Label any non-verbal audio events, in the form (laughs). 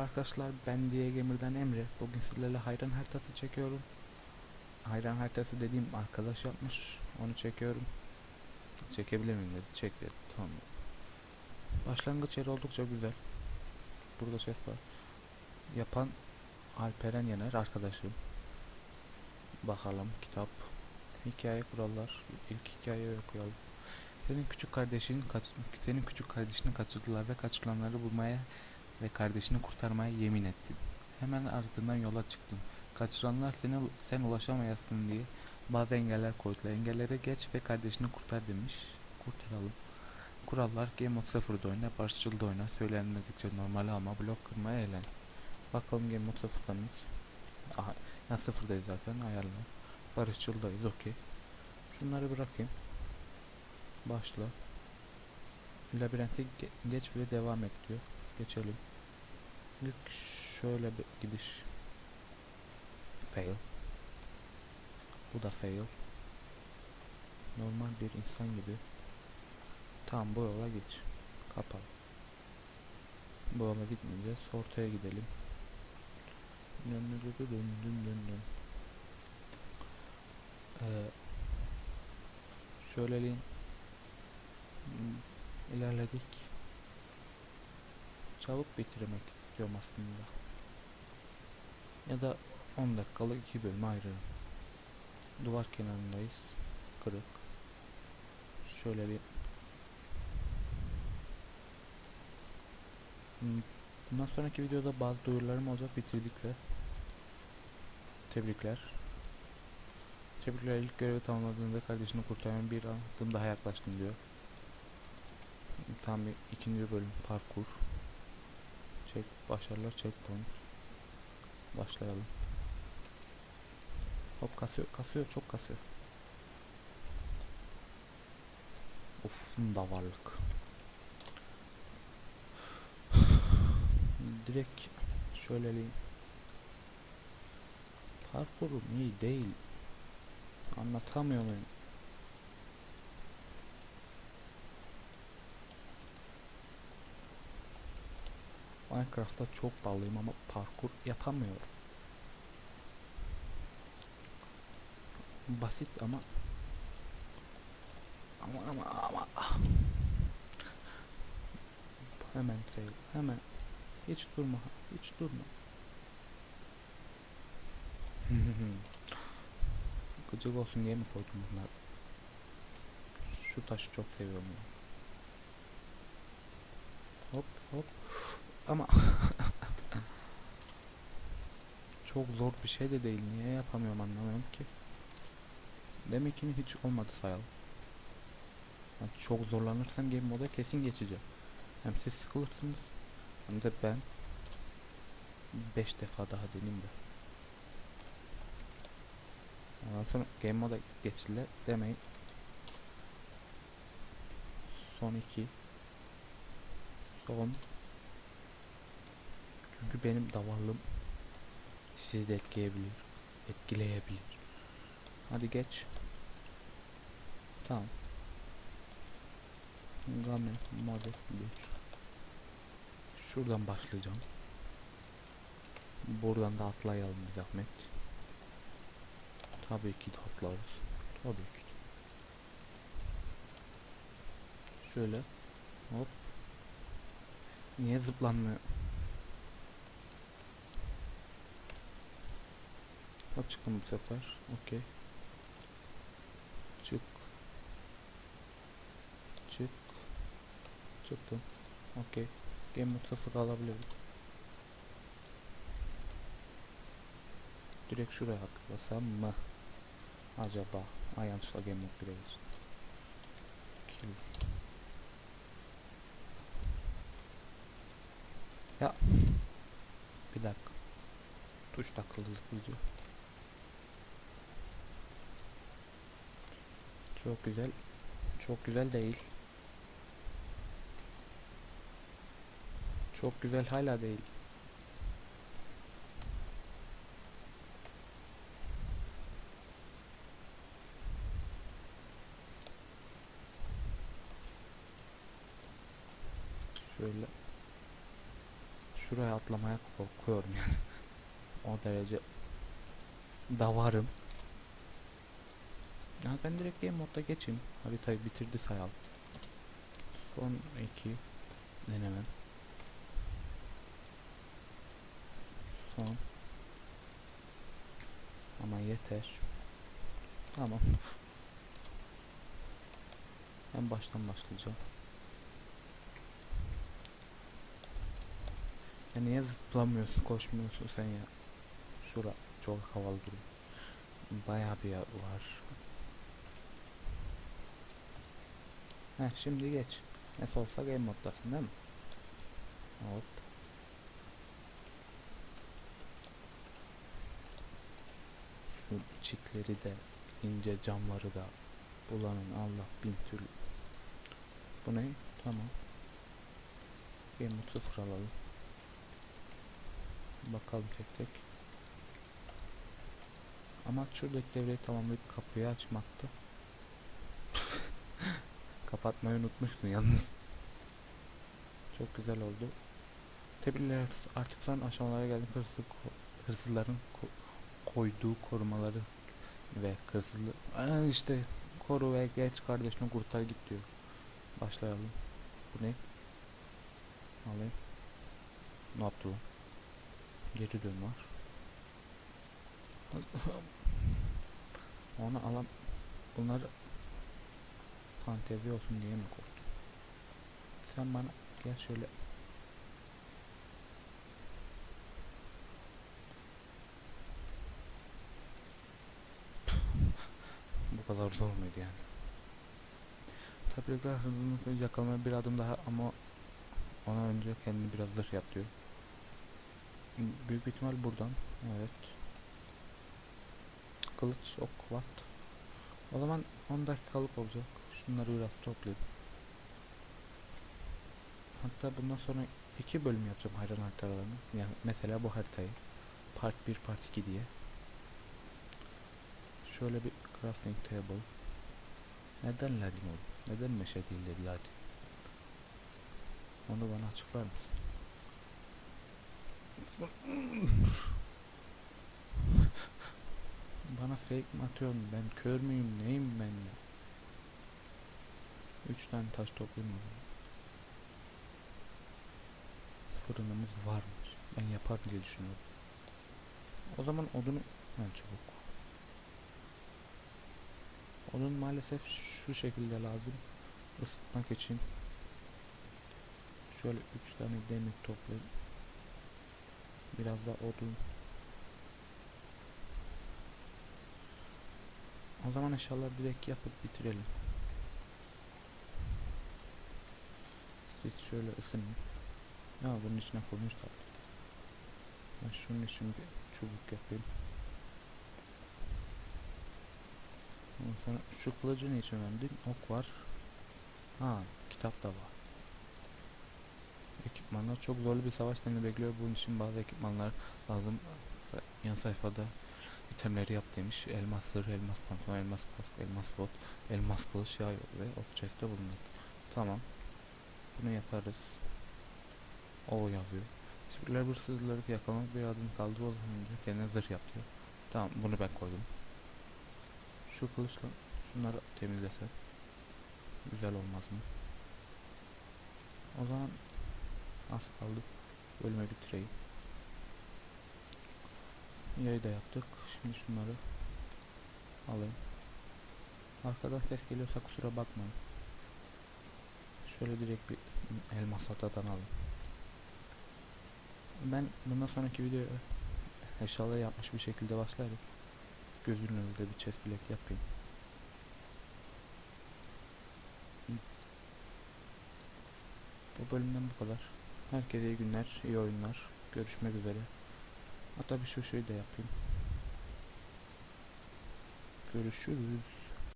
Merhaba arkadaşlar ben Diye Gamer'dan Emre. Bugün sizlerle hayran haritası çekiyorum. Hayran haritası dediğim arkadaş yapmış. Onu çekiyorum. Çekebilir miyim dedi. Çek dedi. Tamam. Başlangıç yeri oldukça güzel. Burada ses var. Yapan Alperen Yener arkadaşım. Bakalım kitap. Hikaye kurallar. İlk hikaye okuyalım. Senin küçük kardeşin senin küçük kardeşini kaçırdılar ve kaçırılanları bulmaya ve kardeşini kurtarmaya yemin ettin. Hemen ardından yola çıktın. Kaçıranlar seni sen ulaşamayasın diye bazı engeller koydular. Engellere geç ve kardeşini kurtar demiş. Kurtaralım. Kurallar Game Mode 0'da oyna, barışçıl da oyna, söylenmedikçe normal ama blok kırmaya eğlen. Bakalım Game Mode 0'da mıyız? Aha, ya 0'dayız zaten ayarlı. Barışçıldayız okey. Şunları bırakayım. Başla. Labirente ge- geç ve devam et diyor. Geçelim. İlk şöyle bir gidiş. Fail. Bu da fail. Normal bir insan gibi. Tamam bu yola geç. Kapalı. Bu yola gitmeyeceğiz. Ortaya gidelim. Dön dön dön dön dön dön dön. Ee, şöyleleyin. Hmm, ilerledik. Çabuk bitirmek istiyorum aslında. Ya da 10 dakikalık iki bölüm ayrı. Duvar kenarındayız. Kırık. Şöyle bir Hmm, Bundan sonraki videoda bazı duyurularım olacak bitirdik ve tebrikler. Tebrikler ilk görevi tamamladığında kardeşini kurtaran bir adım daha yaklaştın diyor. Tam bir ikinci bölüm parkur. Çek başarılar checkpoint. Başlayalım. Hop kasıyor kasıyor çok kasıyor. Of da varlık. (sighs) Direkt şöyleleyim. Parkurum iyi değil. Anlatamıyor muyum? Minecraft'ta çok ballıyım ama parkur yapamıyorum. Basit ama ama ama ama hemen fail hemen hiç durma hiç durma (laughs) gıcık olsun diye mi koydum bunları şu taşı çok seviyorum ya. hop hop ama (laughs) çok zor bir şey de değil. Niye yapamıyorum anlamıyorum ki. Demek ki hiç olmadı sayalım. Yani çok zorlanırsam game moda kesin geçeceğim. Hem siz sıkılırsınız hem de ben 5 defa daha deneyim de. Ondan sonra game moda geçtiler demeyin. Son 2 Son çünkü benim davarlığım sizi de etkileyebilir. Etkileyebilir. Hadi geç. Tamam. Game mode 1. Şuradan başlayacağım. Buradan da atlayalım bir zahmet. Tabii ki de atlarız. Tabii ki. Şöyle. Hop. Niye zıplanmıyor? Hop çıkın bu sefer. Okey. Çık. Çık. Çıktım. Okey. Game mode 0 alabilirim. Direkt şuraya atlasam mı? Acaba? Ay yanlışlıkla game mode 1'e geçtim. Kill. Ya. Bir dakika. Tuş takıldı video. Çok güzel. Çok güzel değil. Çok güzel hala değil. Şöyle şuraya atlamaya korkuyorum yani. (laughs) o derece davarım. Ya ben direkt game modda geçeyim. Haritayı bitirdi sayalım. Son iki denemem. Son. Ama yeter. Tamam. (laughs) En baştan başlayacağım. Ya niye zıplamıyorsun, koşmuyorsun sen ya? Şura çok havalı duruyor. Bayağı bir yer var. Heh şimdi geç. Ne olsa game moddasın değil mi? Hop. Şu çitleri de ince camları da bulanın Allah bin türlü. Bu ne? Tamam. Game mod sıfır alalım. Bakalım tek tek. Amaç şuradaki devreyi tamamlayıp kapıyı açmaktı. Kapatmayı unutmuşsun yalnız. (laughs) Çok güzel oldu. Tebrikler artık son aşamalara geldik. Hırsız, hırsızların ko- koyduğu korumaları ve hırsızlı Aa, işte koru ve geç kardeşini kurtar git diyor. Başlayalım. Bu ne? Alayım. Ne yaptı o? Geri dön var. (laughs) Onu alam bunları fantezi olsun diye mi koydun? Sen bana gel şöyle Bu kadar zor muydu yani? Tebrikler hızını yakalamaya bir adım daha ama ona önce kendini biraz zırh yap. Büyük ihtimal buradan. Evet. Kılıç, ok, watt. O zaman 10 dakikalık olacak. Şunları biraz toplayayım. Hatta bundan sonra iki bölüm yapacağım hayran haritalarını. Yani mesela bu haritayı. Part 1, Part 2 diye. Şöyle bir crafting table. Neden ladin oldu? Neden meşe değil de ladin? Onu bana açıklar mısın? Bana fake mi atıyorsun? Ben kör müyüm? Neyim ben ya? Üç tane taş toplayayım mı? Fırınımız varmış. Ben yaparım diye düşünüyorum. O zaman odunu... Ha çubuk. Odun maalesef şu şekilde lazım. Isıtmak için. Şöyle üç tane demir toplayayım. Biraz da odun. O zaman inşallah direkt yapıp bitirelim. Siz şöyle ısının. Ya bunun içine koymuşlar. Ben şunun için bir çubuk yapayım. Ondan sonra şu kılıcı ne için önemli? Ok var. Ha, kitap da var. Ekipmanlar çok zorlu bir savaş dönemi bekliyor. Bunun için bazı ekipmanlar lazım. Yan sayfada itemleri yap demiş. Elmas zırh, elmas pantolon, elmas kask, elmas bot, elmas kılıç, yay ve ok chest'te bulunuyor. Tamam. Bunu yaparız. O yazıyor. Sivriler hırsızları yakalamak bir adım kaldı. O zaman önce kendine zırh yap diyor. Tamam bunu ben koydum. Şu kılıçla şunları temizlese güzel olmaz mı? O zaman az kaldı. Bölümü bitireyim. Yayı da yaptık. Şimdi şunları alayım. Arkadan ses geliyorsa kusura bakmayın. Şöyle direkt bir elmas hatadan alayım. Ben bundan sonraki videoya eşyaları yapmış bir şekilde başlarım. Gözünün önünde bir chest plate yapayım. Bu bölümden bu kadar. Herkese iyi günler, iyi oyunlar. Görüşmek üzere. Hatta bir şu şeyi de yapayım. Görüşürüz.